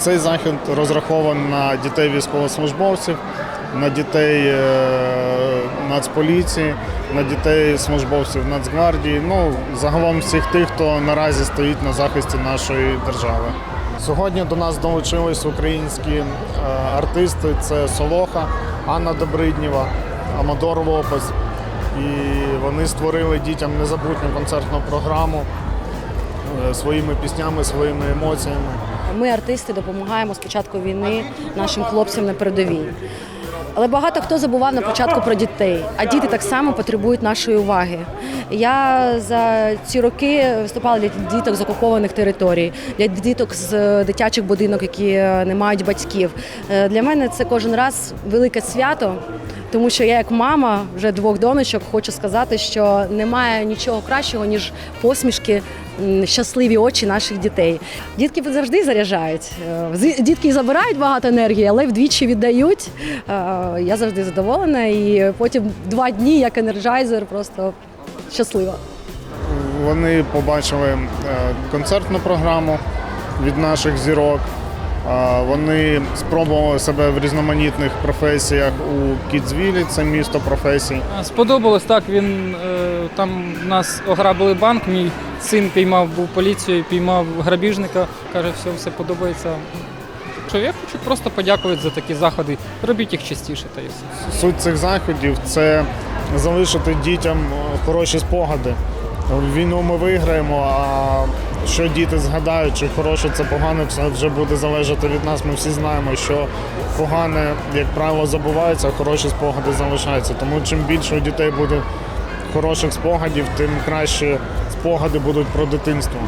Цей захід розрахований на дітей військовослужбовців, на дітей е, Нацполіції, на дітей службовців Нацгвардії. Ну загалом всіх тих, хто наразі стоїть на захисті нашої держави. Сьогодні до нас долучились українські е, артисти: це Солоха, Анна Добриднєва, Амадор Лопес. І вони створили дітям незабутню концертну програму е, своїми піснями, своїми емоціями. Ми, артисти, допомагаємо з початку війни нашим хлопцям на передовій. Але багато хто забував на початку про дітей, а діти так само потребують нашої уваги. Я за ці роки виступала для діток з окупованих територій, для діток з дитячих будинок, які не мають батьків. Е, Для мене це кожен раз велике свято, тому що я, як мама вже двох донечок, хочу сказати, що немає нічого кращого, ніж посмішки, щасливі очі наших дітей. Дітки завжди заряджають. Е, Дітки забирають багато енергії, але вдвічі віддають. Е, Я завжди задоволена. І потім два дні як енерджайзер, просто щаслива. Вони побачили е, концертну програму від наших зірок. Вони спробували себе в різноманітних професіях у Кідзвілі, це місто професій. Сподобалось так. Він е, там нас ограбили банк. Мій син піймав був поліцію, піймав грабіжника. каже, все, все подобається. Що я хочу просто подякувати за такі заходи. Робіть їх частіше та все. Суть цих заходів це залишити дітям хороші спогади. Війну ми виграємо, а що діти згадають, чи хороше це погане, це вже буде залежати від нас. Ми всі знаємо, що погане, як правило, забувається, а хороші спогади залишаються. Тому чим більше у дітей буде хороших спогадів, тим краще спогади будуть про дитинство.